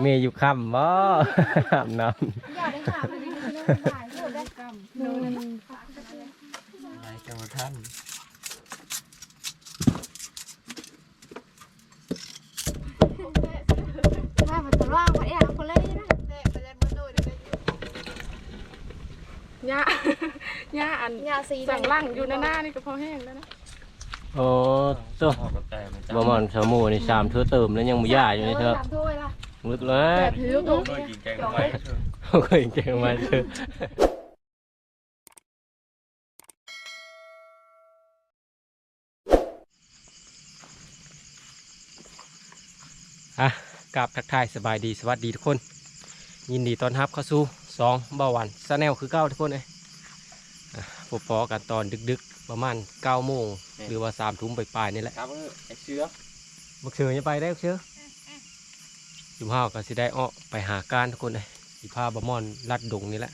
เมย์อยู่ค่ำบ่อาบน้อย่าได้หาไปดิเรื่องบ่ายพูดได้หนึ่งนายกรรมท่านถ้ามันตะล่างไปแอบคนเลยนะหญ้าหญ้าอันยาสีสั่งล่างอยู่หน้าหน้านี่ก็พอแห้งแล้วนะำโอ้ตัวออกกับแต่มันจะบ่มันสมูนี่สามเธอเติมแล้วยังบ่ย่าอยู่นี่เถอะ ตามถ้วยละ ลึกเลแบยบผิวตรงก็กินแกงไว้เขาเคยเก่งมาเถอะอะกราบทักทายสบายดีสวัสดีทุกคน ยินดีต้อนรับเข้าสู่สองเบาหวันซาแนลคือเก้าทุกคนเลยอะพบพอกันตอนดึกๆ ประมาณเก้าโมงหรือว่าสามทุ่มไปปลายๆนี่แหละครับไอ้เชื้อบักเชือจะไปได้บักเชือ จุมห้าวก็สิได้อ้อไปหาการทุกคนเลยสิพาบะม่อนลัดดงนี่แหละ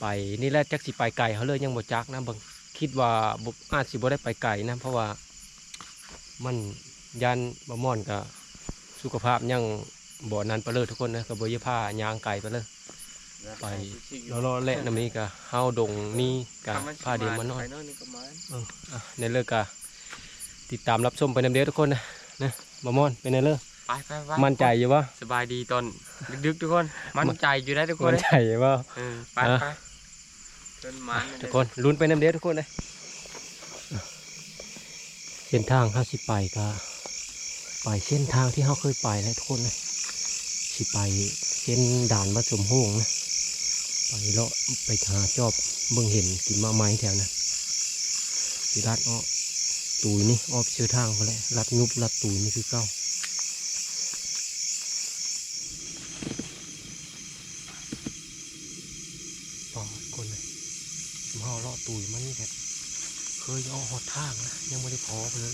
ไปนี่แหละจักสิไปไก่เขาเลยยังบ่จักนะบางคิดว่าบ่อาจสิบ่ได้ไปไก่นะ เพราะว่ามันยันบะม่อนก็สุขภาพยังบ่นั้นไปเลยทุกคนนะก็บ่อยาพายางไก่ไปเลยไปรอๆแหละน้ำนี้ก็เฮาดงนี่ก็พาเดียวมานอนไปนอนนี่อออะในเลิกกะติดตามรับชมไปนำเดียวทุกคนนะนะบะม่อนเป็นในเลิก ไปไปไปมั่นใจอยู่ปะสบายดีตอนดึกๆทุกคน มั่นใจอยู่ได้ทุกคนมั่นเลยใจอยู่ปะ เออไปอะ ไปเกินมันทุกคนลุ้นไปนำเดียวทุกคนเลยเส้นทางเขาสิไปก็ไปเส้นทางที่เขาเคยไปนะทุกคนนะสิไปเส้นด่านวัดสมโฮงนะไปเลาะไปหาจอบเบิ่งเห็นกินมะไม้แถวนั้นสิรัดอ้อตุยนี่อ้อไปชื่อทางเขาแหละรัดยุบรัดตุยนี่คือเก้า ปอดคนเลยผมห่อเลาะ ตุยมันนี่แบบเคยเอาหอดทางนะยังไม่ได้พอไปเลย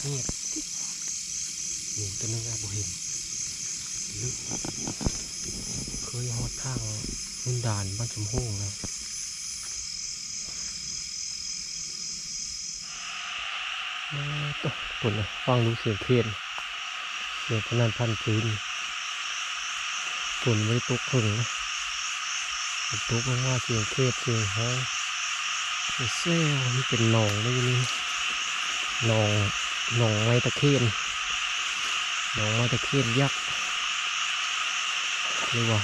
เงียบกิ๊บอยู่ตัวนึงอะบ่เห็นลึกเคยหอดทางนุ่นดานบ้านชมโฮงแล้วเอ้อตัวคนเลยฟังรู้เสียงเทียนเสียงพนันพันพื้นฝนไม่ตกครึ่งนะตกมากๆเสียงเทศเสียงห้อง เซลนี่เป็นหนองเลยนี่หนองหนองไม้ตะเคียนหนองไม้ตะเคียนยักษ์หรือว่า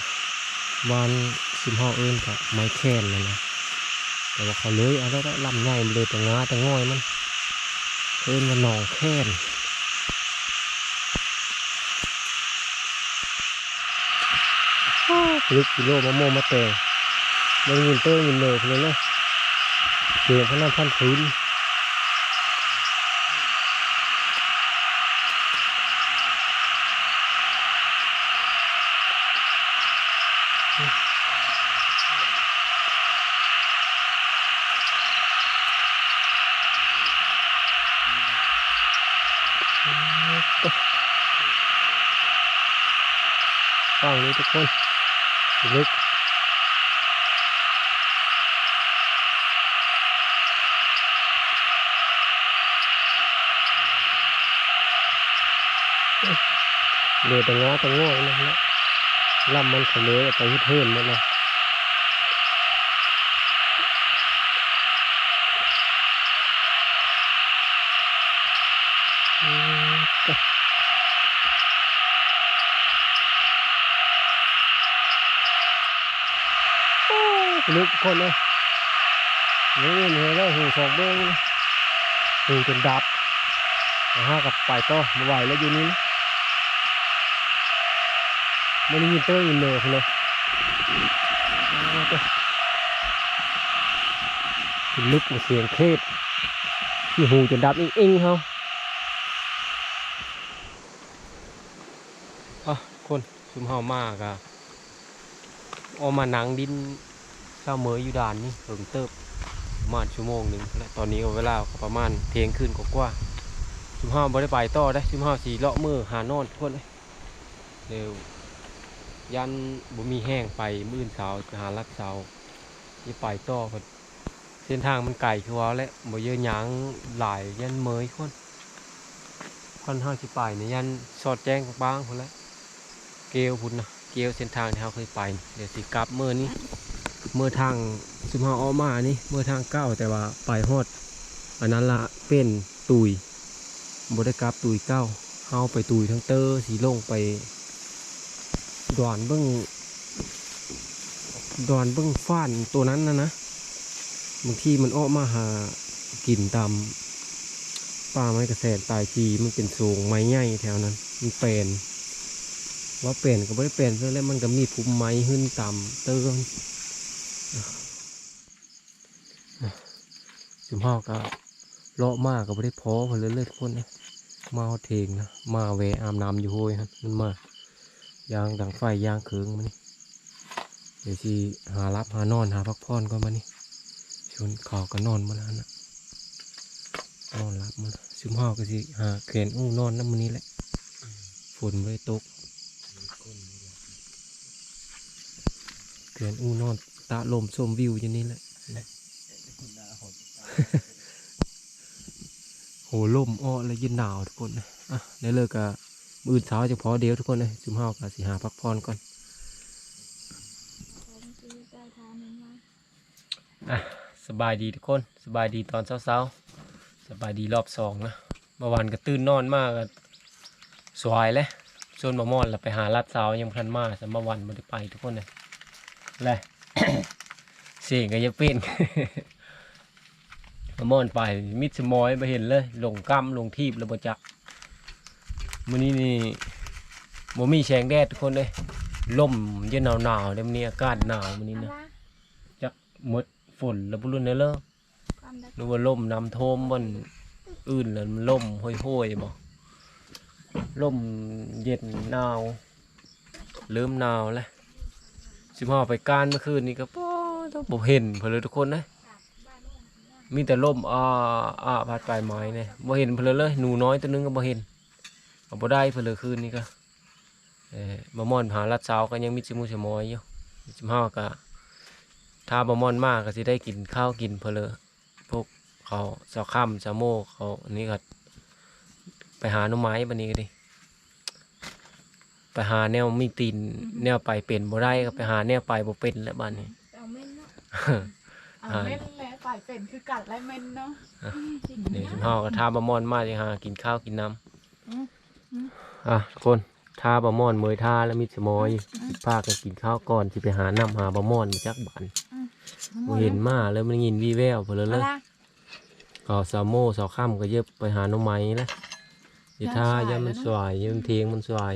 บ้านสิมห่อเอิญกับไม้แค้นนะนะแต่ว่าเขาเลยเอาแล้วลำใหญ่เลยแต่งาแต่ง่อยมันเอิญว่าหนองแค้นลึกกิโลมะม่วงมะแตงมันยินเตอร์ยินเนอร์เลยนะ เสียงพนันพันพื้นฟังนี้ทุกคนลึก เลือแต่งาแต่ง่อยนะฮะลำมันเขาเลยไปเพิ่มแล้วนะอืมจ้ะโอ้ยลึกคนเลยนี่นี่แล้วหูสองเบ้งหูจนดับนะฮะกับไปต่อมาไหวแล้วอยู่นี่นะ ไม่ได้ยินเตอร์ยินเนอร์เลยเอาไปขึ้นลึกมาเสียงเทศที่หูจนดับอิงอิงเขาอะคนซุมเฮามากอะออกมาหนังดินเศร้าเมยอยู่ด่านนี่เพิ่งเติบประมาณชั่วโมงหนึ่งและตอนนี้ก็เวลาก็ประมาณเที่ยงคืนกว่าๆซุมเฮาบ่ได้ไปต่อได้ซุมเฮาสีเลาะมือหานอนทุกคนเลยเร็ว ยันบ่มีแห้งไปมื่นเสาร์หาลักเสาร์ยี่ไปต่อพิ่นเส้นทางมันไกลคือว่าแหละบ่เยอะหยังหลายยันเมยคนคนข้าสิไปเนี่ยยันสอดแจ้งบางคนแหละเกลพุ่นนะเกลเส้นทางที่เราเคยไปเดี๋ยวสิกลับเมื่อนี้เมื่อทางสุมเฮาออกมานี่เมื่อทางเก้าแต่ว่าไปฮอดอันนั้นละเป็นตุยบ่ได้กลับตุยเก้าเฮาไปตุยทั้งเตอร์สีลงไป ดอนเบิ้งดอนเบิ้งฟ้านตัวนั้นนะนะบางทีมันออกมาหากินตามป่าไม้กระแสนตายจีมันเป็นสูงไม้ใหญ่แถวนั้น มันเป็นว่าเป็นก็ไม่ได้เป็นเพื่อแล้วมันก็มีภูมิไม้ขึ้นต่ำเติมจุมพ่อก็เลาะมากก็ไม่ได้พอเพนเลยเลยทุกคนนี่ยมาเทงนะมาแวะอาบน้ำอยู่โห้ยครับมันมา ยางดังไฟยางเคืองมานี่เดี๋ยวสิหารับหานอนหาพักผ่อนก่อนมานี่ชวนขาก็นอนมาแล้วนะนอนรับมาแล้วจุมพ่อก็สิหาเขนอู้นอนน้ำมันนี้แหละฝนไม่ตกเขนอู้นอนตาลมส้มวิวอย่างนี้แหละโหลมอ้อและย็นหนาวทุกคนอะได้เลิกกับ มืออนเช้าจะพอเดียวทุกคนเลยจุมห้าวกับสิหาพักผ่อนก่อนอะสบายดีทุกคน สบายดีตอนเช้าๆ สบายดีรอบสองนะเมื่อวานก็ตื่นนอนมากก็สวายเลยส่วนมามอนเราไปหาลัดสาวยังพันมาสมวันม่ได้ไปทุกคนเลยแหละเสียงก็จะเป็นมามอนไปมิดสมอยไปเห็นเลย ลงกำลงทีบระบจัก มื้อนี้นี่บ่มีแสงแดดทุกคนเลยลมเย็นหนาวๆเดี๋ยวมื้อนี้อากาศหนาวมื้อนี้เอานะละจักหมดฝนแล้วบ่รู้เนอะเลิกความดักหรือว่าล่มน้ำท่วมบนอื่นแล้วมันล่มห้อยๆบ่ล่มเย็นหนาวเริ่มหนาวแล้วสิมาไปการเมื่อคืนนี้ก็ป้อต้องบ่เห็นเพิ่นเลยทุกคนนะมีแต่ล่มอ้าอ้าพัดปลายไม้เนี่ยบ่เห็นเพิ่นเลยเลยหนูน้อยตัวหนึงก็บ่เห็น เอาบ่ได้เพิ่นเลยคืนนี้ก็เอ่อบ่ม่อนหาลัดสาวก็ยังมีสิมูสมอยอยู่สิมาก็ถ้าบ่ม่อนมากก็สิได้กินข้าวกินเพิ่นเลยพวกเขาเสาค่ำเสาโมกเขาอันนี้ก็ไปหาหน่อไม้บันนี้ก็ดิไปหาแนวมีตีนแนวไปเป็นบ่ได้ก็ไปหาแนวไปบ่เป็นแล้วบ้านนี้เอาเม่นเนาะเอาเม่นแหละฝ่ายเป็นคือกัดและเม่นเนาะเดี๋ยวชิมเฮาก็ทาบะม่อนมาจะหากินข้าวกินน้อืม อืมำอะทุกคนทาบะม่อนเมยทาแล้วมีสมอยสิพากันกินข้าวก่อนสิไปหาน้ำหาบะม่อนมาจากบ้านบ่เห็นมาแล้วมันยินวีแววเพิ่นเลยเลยเอาละก็สาวโมสาวค่ำก็เย็บไปหาหน่อไม้นะอย่าท่าอย่ามันสวายอย่ามันเทียงมันสวาย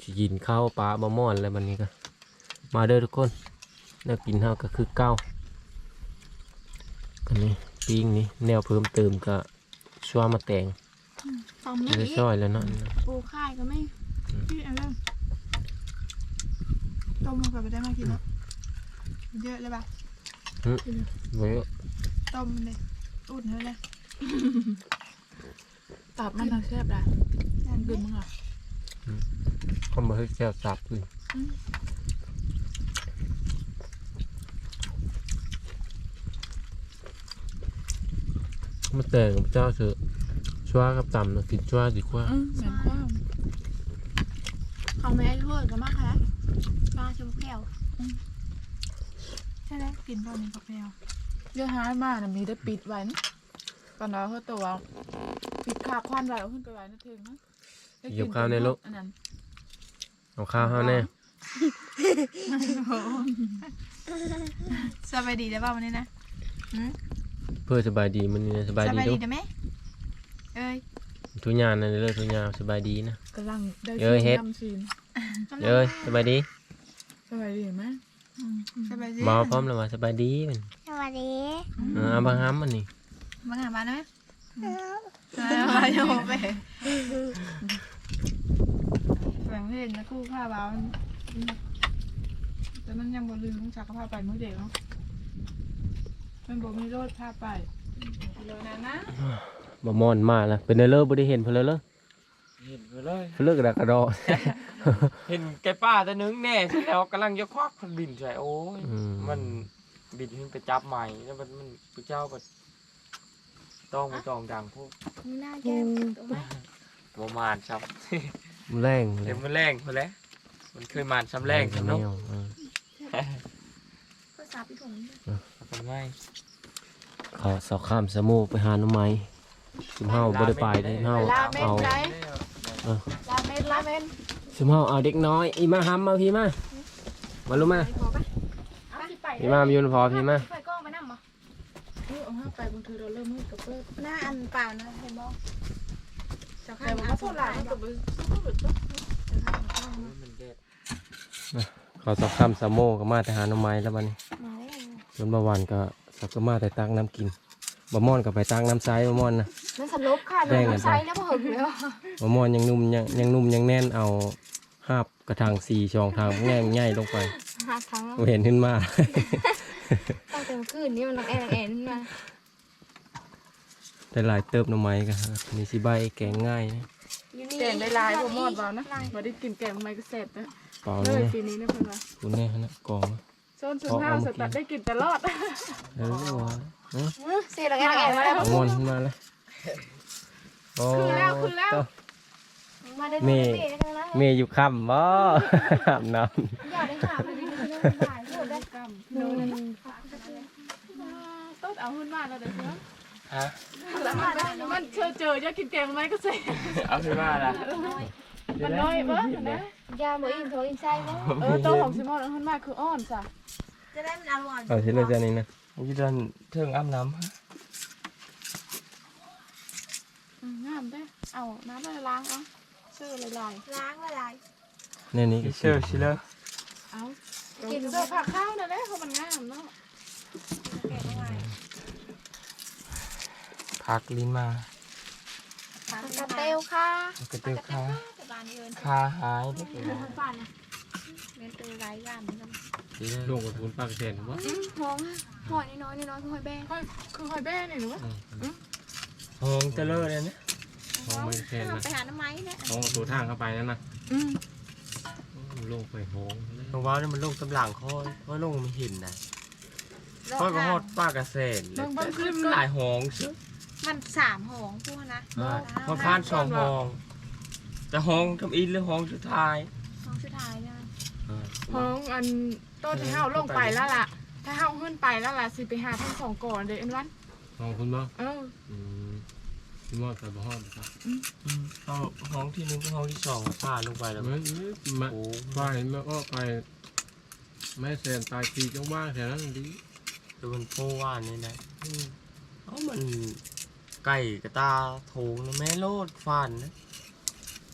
สิกินข้าวปลาบะม่อนอะไรบันนี้ก็ มาเด้อทุกคนแนวกินข้าวก็คือเก้าอันนี้ปิ้งนี่แนวเพิ่มเติมก็ชัวมาแต่ง สองเม่ไม่นได้อีกซอยแล้วเนาะปูค่ายก็ไม่พี่เอาเรื่องต้มมันก็ไปได้มากินแล้วเยอะเลยปะไว้ต้มมันเลยอุ่นเลยเลยตับมันน่ะแซ่บได้นั่นดื่เด้มมึงเหรอเข้ามาให้แก้วสับเลยมาแต่งกับเจ้าเถอะ ชัวกับต่ำนะกินชัวดีกว่า อืมเหมือนความเขาไม่ได้ถ้วยก็มากค่ะปลาชมแก้วใช่แล้วกินตอนนี้กับแพลวเยอะหายมากนะมีได้ปิดไว้นะตอนเราเขาตัวปิดขาควันไว้เอาขึ้นไปไว้นะเทงนะได้กิอันนั้นเอาข้าวให้แน่สบายดีได้ป่าวันนี้นะเพื่อสบายดีมันนี่นะสบายดีสบายทุดีกได้ไหมเอ้ย ทุกอย่างนะเลิกทุกอย่างสบายดีนะ กำลังได้เอ้ยเฮ็ดยำซีนเอ้ยสบายดีสบายดีไหมสบายดีมาพร้อมแล้วมาสบายดีมันสวัสดีเออเอาบางฮัมมันนี่มาหาบ้านไหมมาโยไปแบ่งเพลงนะคู่ข้าวบ้าแต่มันยังบ่ลืมต้องชักผ้าไปมื้อเด็กเนาะมันบ่มีรถผ้าไปเดี๋ยวนะนะ บะมอนมาแล้วเป็นไงเลิกบ่ได้เห็นเพนเลยเลยเห็นไปเลยเพนเลิกกระดากกระดอเห็นแกป้าตัวนึงแน่ใช่แล้วกำลังจะควักมันบินใส่โอ้ยอืมมันบินขึ้นไปจับใหม่แล้วมันมันพระเจ้าแบบต้องมาจองดังพวกมีหน้าแก้มตัวไหมประมาณครับมันแรงเลเดี๋ยยวมันแรงไปแล้วมันเคยมานซ้ำแรงซ้ำเนาะอืมก็สาบพี่ถุงทำง่ายขอสอบข้ามสมูไปหาหน่อไม้ ซุมเฮาบ่ได้ไปได้เฮาลาเม็ดเอาไรเออลาเม็ดลาเม็ดซุมเฮาเอาเด็กน้อยอีมาหำมาพี่มามาลุมาพอปะเอาที่ไปพี่มามีอยู่พอพี่มาไปกล้องมานั่งมาเออเอาห้าไปบางทีเราเริ่มมืดกับเลิกหน้าอันเปล่านะเห็นบ่เจ้าข้าแต่งว่าอาพูพูดดหหลาลายยกับสู้กับตัวมันเด็ดขอสอบข้ามสมูก็มาแต่หาหน่อไม้แล้วบัดนี้มาแล้วจนบาวันก็สักก็มาแต่ตักน้ำกิน บะม่อนก็ไปตักน้ำใสบะม่อนนะนั่นสลบค่ะแบ่ดูงกันไปไซส์แล้วพอหึงแล้วบะม่อนยังนุ่มยังยังนุ่มยังแน่นเอาหาบกระถางสี่ช่องทางแง่ง่ายลงไปหาครั้งบ่เห็นขึ้นมา ตั้งแต่เมื่อคืนนี้มันลังแอนลังแอนขึ้นมาได้หลายเติบหน่อไม้ก็ฮะนี่สิใบแกงง่ายนะแกงได้ลายบ่หมดเบานะบ่ได้กินแกงไม่ก็เสร็จนะเปล่าเลเลยยนะปีนี้นะเพิ่นว่าคุณแน่นะกองนะโซนสุดห้าวสตัดได้กินตลอดเออวะเอ้ยเสียลังแอนลังแอนมาแล้วบะม่อนขึ้นมาเลยโอ้คือแล้วคือแล้วต่อมาได้เมเมย์ได้นะเมย์อยู่ค่ำบ่ อาบน้อย่าได้ค่ะมันเป็นเรื่องบ่ายพูดได้กำโดนต้นเอาขึ้นมาแล้วเด้อเพื่อนฮะมันเจอเจอจะกินแกงไหมก็เสร็จเอาขึ้นมาละมันน้อยเบ้อนะยาบ่อิ่มโทรอิ่มไส้บ่เออตัวของซิมอนเอาขึ้นมาคืออ้อนจ้ะจะได้มันอร่อยำเอาชิ้นเลยจ้านี่นะ อยู่เดินเทิงอ้ำน้ำฮะอืมงามได้เอาน้ำอะไรล้างเอาเสื้อลายล้างละลายในนี้ก็เชื่อชิเลอร์ๆเอากินเสื้อผ้าข้าวนั่นแหละเพราะมันงามเนาะแกงละลายพักลิ้นมากระเตียวค่ะแล้วก็เตียวขาแต่บานเอิญขาหายได้กี่เดิวันนป่านนะเล่นตัวไรย่านเหมือนกัน ลงกับทุนปากเซนวะหอมหอยน้อยน้อยคือหอยแบงค่อยคือหอยแบ้นี่หรือวะหงเตลเลอร์เลยนะห้องไม่เซนนะไปหาน้ำไม้เนี่ยห้องประตูทางเข้าไปนั่นนะอืมลงไปห้องตรงว่านี่มันลงตำหลังคอยว่าลงไม่เห็นนะคอยก็ฮอดป้ากระเซนเลยบางบางคืนหลายหองเชื่อมันสามหองพูดนะพอพานสองหอง แต่หองทำอินหรือหองสุดท้ายหองสุดท้ายเนี่ย ห้องอันต้นที่เฮาลงไปแล้วล่ะ ถ้าเฮาขึ้นไปแล้วล่ะสิไปหาทั้งสองก่อนเด้อเอ็นวันห้องคุณบ่เอออืมพี่มอดกับห้องครับเอาห้องที่หนึ่งกับห้องที่สองพาลงไปแล้วมัมันนมาโอ้ไปมาอ้อไปไม่เซนตายปีจังว่าแค่นั้นดีดูมันโพว่านนี่นะเอ้ามันไก่กระตาโถงนะแม่โลดฟานนะ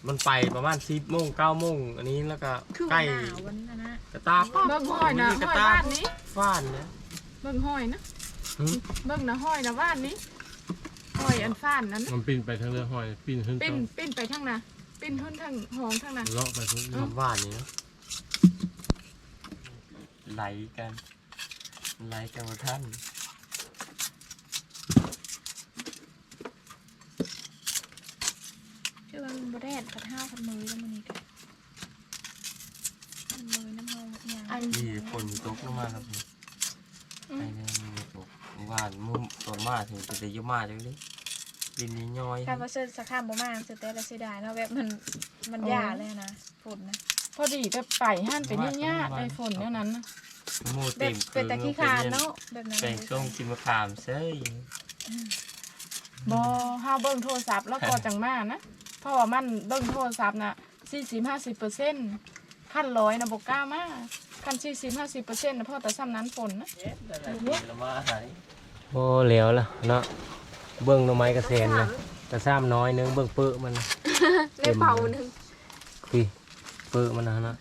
มันไปประมาณสิบโมงเก้าโมงอันนี้แล้วก็คือไก่หนาววันนั้นนะกระตาป๊อกเบิ่งห้อยนะกระห้อยตาบ้านนี้ฟานนะเบิ่งห้อยนะหืมเบิ่งนะห้อยนะบ้านนี้ห้อยอันฟ้านนั้นมันปีนไปทางเรือหอยปีนขึ้นปิ้นต้นปิ้นไปทางน่ะปิ้นขึ้นทางห้องทางน่ะเลาะไปทุกคำว่านนี่เนาะไหลกันไหลกันมาท่าน ชื่อว่ามันบแดดผัดห้าวผัดมือแล้วมันนี่กันผัดมือน้ำหอมอย่างอันนี่ฝนตกลงมาครับนี่ไอ้เนี่ยมันตกว่านมุ่มตอนมาถึงจะได้เยอะมากจังเลยดินนี่ย้อยการว่าเสื้อสักข้ามบ่มากเสื้อแต่ละเสียดายเนาะแบบมันมันยาเลยนะฝุ่นนะพอดีแต่ไปหั่นไปเนี่ยยากไอ้ฝนเนี่ยนั้นน่ะหมูแบเต็บมเป็นตะขี้คานเนาะแบบนั้นแปลงส้มกินมะขามเซ้ยบ่เฮาเบิ่งโทรศัพท์แล้วก็จังมานะ เพราะว่ามันเบิ่งโทรศัพท์น่ะ40-50%ขั้นร้อยนะบ่กล้ามาขั้น40-50%นะเพราะแต่ซ้ำนั้นฝนนะละมาหายโอ้เหลวละเนาะเบิ้งหน่อไม้กระเซนนะกระซ้ำน้อยนึงเบิ้งเปื้อมันในเป่าหนึงคุยเปื้อมันนะนะ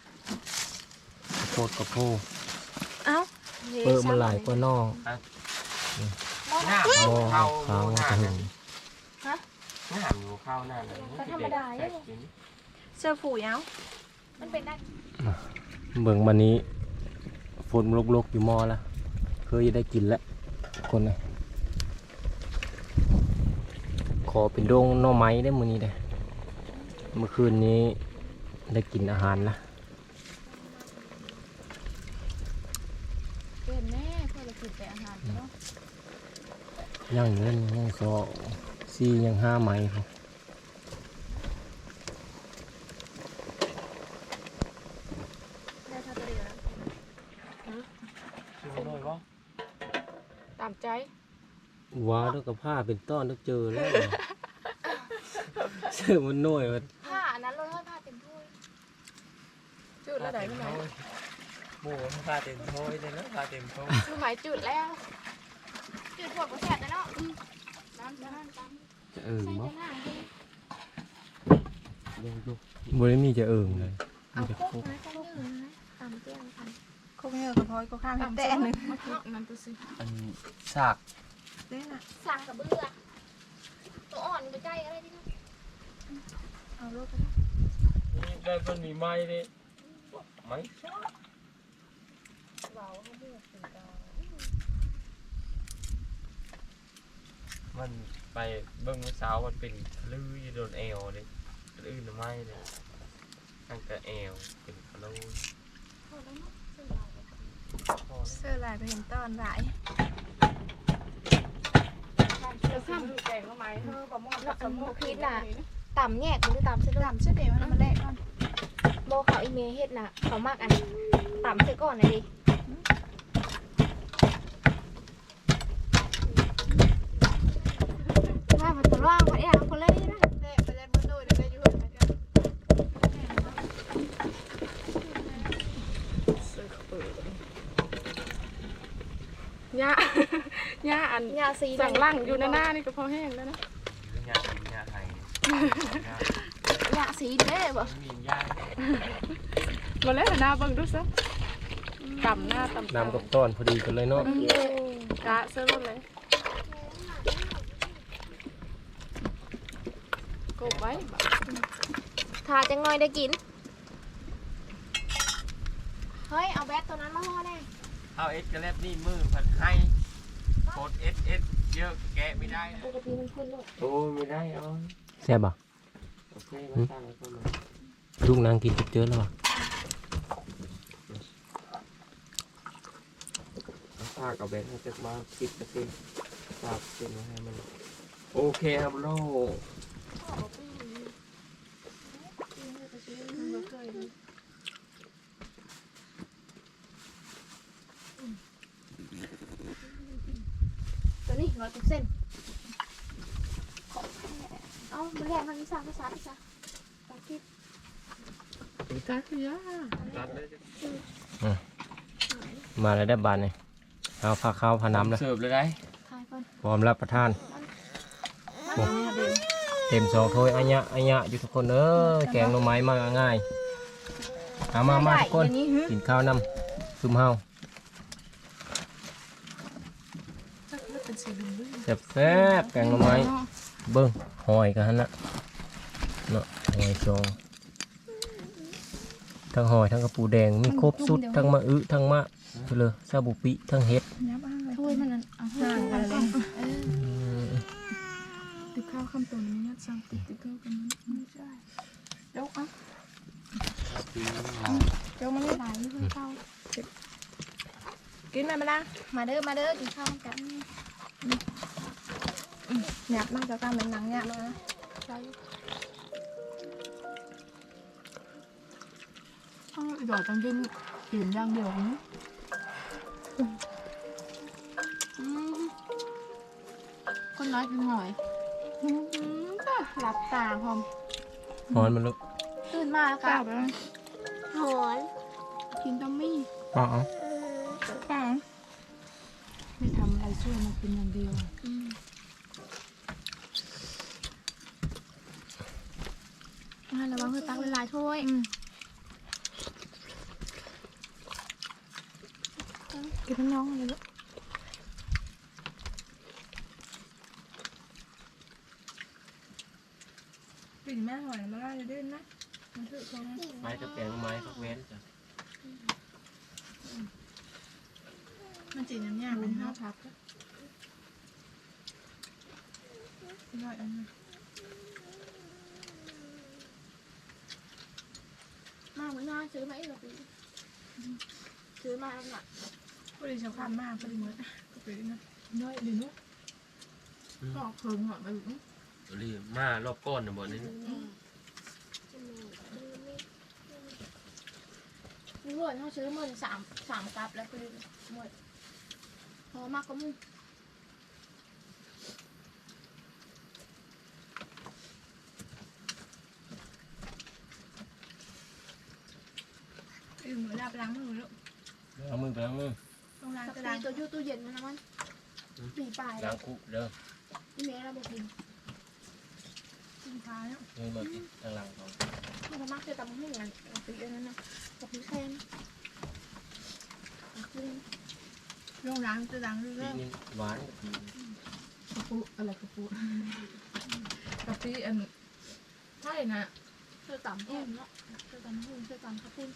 โพดกับโพดเอ้าเปื้อมันหลายกว่านอกหน้าโมเข้าขาวหน้าจะเลหึยงหน้าอยู่เข้าหน้าเลยเสื้อผูยเอ้ามันเป็นได้เบิ่งวันนี้ฝนลกๆอยู่มอละเคยได้กินแล้วทุกคนเลยขอเป็นดงหน่อไม้ได้มื้อนี้เด้อเมื่อคืนนี้ได้กินอาหารละเป็นแน่เพื่อจะกินแต่อาหารเนาะย่างเงินย่างซอ ซียังห้าไม้ครับตามใจว้าด้วกับผ้าเป็นต้อนต้อเจอแล้วเสื้อมันน้อยมันผ้าอันนั้นลอยห้ผ้าเต็มถ้วยจุดแล้วไหนไม่ไหนโบมันผ้าเต็มถ้วยเลยนะผ้าเต็มถ้วยคือหมายจุดแล้วจุดหัวกระแสนะเนาะ อืมน้ำน้ำน้ำตามจะเอิงใส่บ่จะหน้าให้เบิ่งดูบ่ได้มีจะเอิงเลยเอามีแต่คุคุกกนะจะยืนนะตามเตี้ยงกันคงเงยกับพลอยก็ข้ามแต่หนึ่งมาคิดนั่นตัวสิอันซากเด้น่ะสั่งกับเบื่อตัวอ่อนไปใกล้อะไรที่นั่นเอาลูกไปนี่ได้เพิ่นมีไม้ดิไม้ มันไปเบิ่งมื้อเช้ามันเป็นลืออยู่โดนแอวเลยลื่นไม้เลยตั้งแต่แอวเป็นคาโลพอแล้วเนาะซื้อเราพอเสื้อลายไปเห็นตอนหลายเดี๋ยวข้ามแกงก็ไม้เธอประมอดกับสมุนพิษน่ะต่ำแยกหรือต่ำเส้นดำเสื้อเดียวมันมาแลกก่อนโบเขาอีเมเฮ็ดน่ะเขามากอันต่ำเส้นก่อนเลยดิว่ามันตัวร่างมันเองคนเล่นนะ แลกไปแลกเบอร์โดยได้อยู่เหมือนกันย่าย่าอั นยาสีสั่งล่างอยู่หน้าหน้านี่ก็พอแห้งแล้วนะงานงานไทยยาสีเด้บ่มีย่างมาแล้วหน้าเบิ่งดูซะต่ำหน้าต่ำน้ำกับต้อนพอดีกันเลยเนาะกะเสื้อรุ่นเลยกบไว้ทาจังหน่อยได้กิน เฮ้ย เอาแบตตัวนั้นมาห่อแน่เอาเอสกระแลบนี่มือผัดให้ โคตรเอสเอสเยอะแกะไม่ได้ปกติมันขึ้นลูกโอ้ไม่ได้เอาแซ่บบ่โอเคมาตั้งไว้ก่อนเลยลูกนางกินจุดเจอแล้วบ่ฝากกับแบงค์ให้จะมาปิดกระติฝากเป็นไว้ให้มัน โอเคครับโลก ตัวนี้ร้อยเปอร์เซ็นต์ เอามาแลกมันมีสามภาษาภาษาภาษาคิดตาคือยาตัดเลยมาแล้วได้บานนี่เอาผ้าขาวผ้าน้ำแล้วเสิร์ฟเลยได้ทายก่อนพร้อมรับประทานเต็มสองถ้วยอัญญะอัญญะอยู่ทุกคนเออแกงหน่อไม้มาง่ายเอามามาทุกคน ได้อย่างนี้ฮึกินข้าวน้ำซุมเฮาเป็นสีเหลืองแซ่บแซ่บๆแกงหน่อไม้ เบิ้งหอยกันหั่นละเนาะหอยจองทั้งหอยทั้งกระปูแดงมีครบสุดทั้งมะอึทั้งมะเฉลยซาบุปิทั้งเห็ดยับอ้างเลยถ้วยมันนั่นเอาให้ห่างดูกันเลยเอออืมติดข้าวคำตัวนี้ยัดสั่งติดติดข้าวกันไม่ใช่ยกอะปียกมาเลยหลายเพื่อเข้ากินมามาละมาเด้อมาเด้อกินข้าวกัน หยับมากจะกล้าเป็นหนังหยับมาใช่อ้าวอีดอกจังกินกินอย่างเดียวนี้อืมคนน้อยกินหน่อยหลับตาพร้อมหอนมันลูกตื่นมาแล้วกล้าค่ะไปหอนกินตัมมี่อ๋ออ๋อป้าไม่ทำอะไรช่วยมากินอย่างเดียวอืม อ่าระวังเพื่อตักหลายๆถ้วยกินทั้งน้องเลยลูกปิ่นแม่หอยมาล่าจะดื้นนะมันถือของไม้กับแกงไม้กับเว้นจ้ะมันจีน้ำยาเป็นห้าพับน้อยอันนึง มา เหมือนน้าซื้อมาอีกหรอปีซื้อมาแล้วน่ะพอดีชาวบ้านมากพอดีเหมือนก็ไปนะน้อยดีนุ๊กก็เพิ่งหอมไปหรือรีบมารอบก้อนนะบ่นี่นี่รวดเขาซื้อหมื่นสามสามกลับแล้วคือหมดพอมากก็มึง กินหมูลาบล้างมือลูกเอามือไปล้างมือต้องล้างกับจะปีล้างตัวยูตู้เย็นมันนะมันปีปลายล้างคุเด้อนี่แม่เราบอกกินกินฟ้าเนาะนี่มากินข้างหลังเขามันมักจะตำให้งานปีอันนั้นนะกับปีแคนขึ้นลงล้างจะล้างปีเรื่องนี้หวานปีกระปุกอะไรกระปุกกะปิอันใช่นะเสื้อต่ำแทนเนาะเสื้อต่ำหุ่นเสื้อต่ำขับปุ่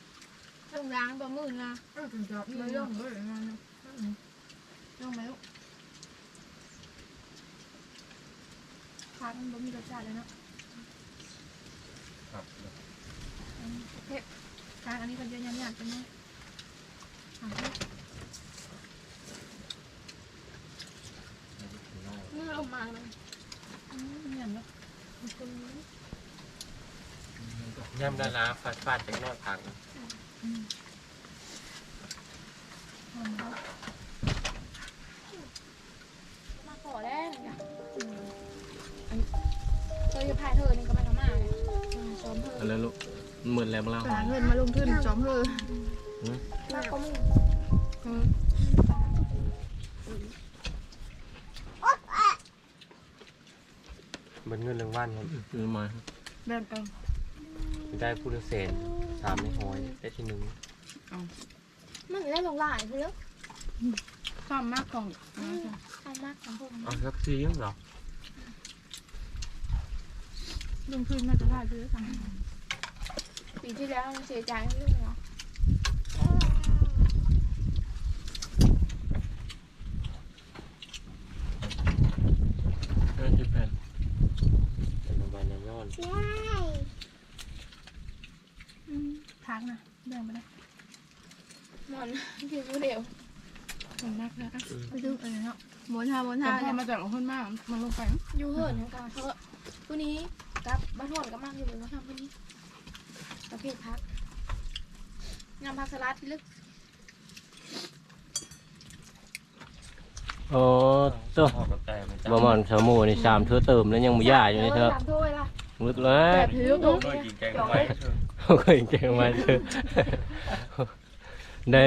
นลงล้างบะมือนะเออถึงจะไม่ย่องเลยนะลงไหมลูกฟ้ามันบ่มีรสชาติเลยเนาะครับทางอันนี้มันจะยำๆจังเลยอะนี่เรามาเลยอืมยำเนาะย่ำดาราฟาดฟาดๆจังน้อยพังนะ มาขอแล้วเนี่ยเธอจะพายเธอนี่ก็มาทำมาเลยซ้อมเธออะไรลูกเหมือนแล้วบ้างหาเงินมาลงทุนจอมเลยมาก็มึงเบิดเงินรางวัลครับซื้อมาแบ่งกันได้ผู้ละเศษสามในหอยได้ที่หนึ่งมันได้ลงหลายไปแล้วความมากของทำมากของพวกเอาสักซียังเหรอลงทุนมาจะได้ซื้อสั่งปีที่แล้วเสียใจเรื่องเนาะเออที่แผ่นเป็นรางวัลในย้อน ทางนะแบ่งไปเลยมันกินผู้เดียวผมมากเลยอะไปดูเออเนาะหมุนหาหมุนแต่หาพอมาจากคนมาก มันลงไปอยู่เหินของการเถอะผู้นี้กับบ้านหอนกับมากอยู่เลยว่าทำผู้นี้ประเภทพักงานพักสลัดที่ลึกโอ้ตัวพอกับใจมันจะประมาณสามโมนี่สามเธอเติมแล้วยังไม่ย่าอยู่นี่เธอตามถ้วยละลึกเลย แบบผิวตรงโดยนี้กินแกงไว้เถอะ เขาเคยเก่งมาเธอได้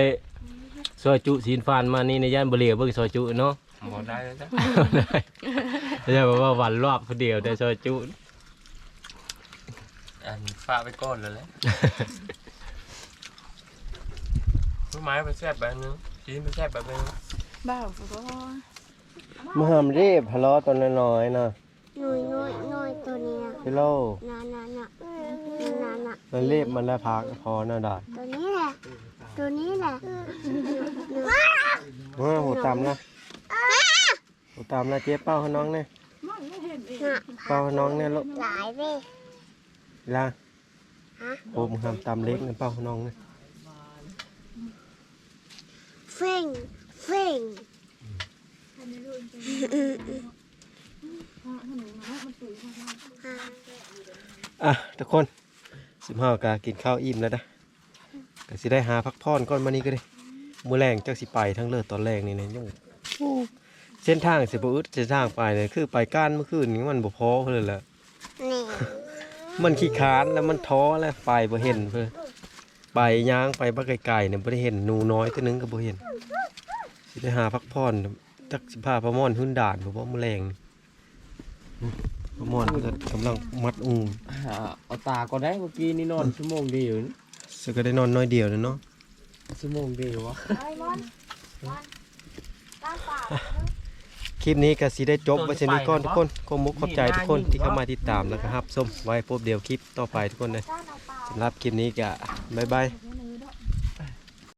ซอยจุสีนฟานมานี่ในย่านบริเวณเบิ่งซอยจุเนาะหมอได้แล้วจ้ะได้ไม่ใช่บอกว่าวันรอบคนเดียวได้ซอยจุอันฝากไปก่อนเลยแหละต้นไม้ไปแซ่บแบบนึงจีนไปแซ่บแบบนึงบ้าก็มาหามรีบฮัลโหลตอนน้อยๆนะหน่อยหน่อยหน่อยตัวเนี้ยฮัลโหลนานานา นานามันรีบมันแล้วพักพอน่าได้ตัวนี้แหละ ตัวนี้แหละเฮ้ยหัวตำนะหัวตำนะเจ๊เป้าให้น้องเนี่ยน่ะเป้าให้น้องเนี่ยลูกหลายเว้ยล่ะฮะโอ้มึงทำตำเล็กนะเป้าให้น้องเนี่ยเฟ่งเฟ่งอะทุกคน สิบห้ากากินข้าวอิ่มแล้วนะก็สิได้หาพักผ่อนก่อนมานี้ก็ได้มื้อแรงจักสิไปทั้งเลิศตอนแรกนี่นะยุ่งเส้นทางสิบ่อึดเส้นทางไปเนี่ยคือไปก้านเมื่อคืนนี้มันบ่พอเลยแหละนี่มันขี้ค้านแล้วมันท้อแล้วไปบ่เห็นเพื่อไปย่างไปบ่ไกลๆเนี่ยบ่ได้เห็นหนูน้อยตัวหนึงก็บ่เห็นสิได้หาพักผ่อนจักสิพาพระม่อนขึ้นด่านบ่ว่ามื้อแรงนี่อื มพระม่อนก็กำลังมัดอูงเอาตาก็ได้เมื่อกี้นี่นอนชั่วโมงเดียวนี่สึก็ได้นอนน้อยเดียวนะเนาะชั่วโมงเดียววะไอ้มอนมันก้านป่าคลิปนี้ก็สิได้จบไว้เช่นนี้ก่อนทุกคนขอมุกขอบใจทุกคนที่เข้ามาติดตามแล้วก็รับชมไว้พบเดียวคลิปต่อไปทุกคนเลยก้านเอาป่าสำหรับคลิปนี้ก็บ๊ายบายเ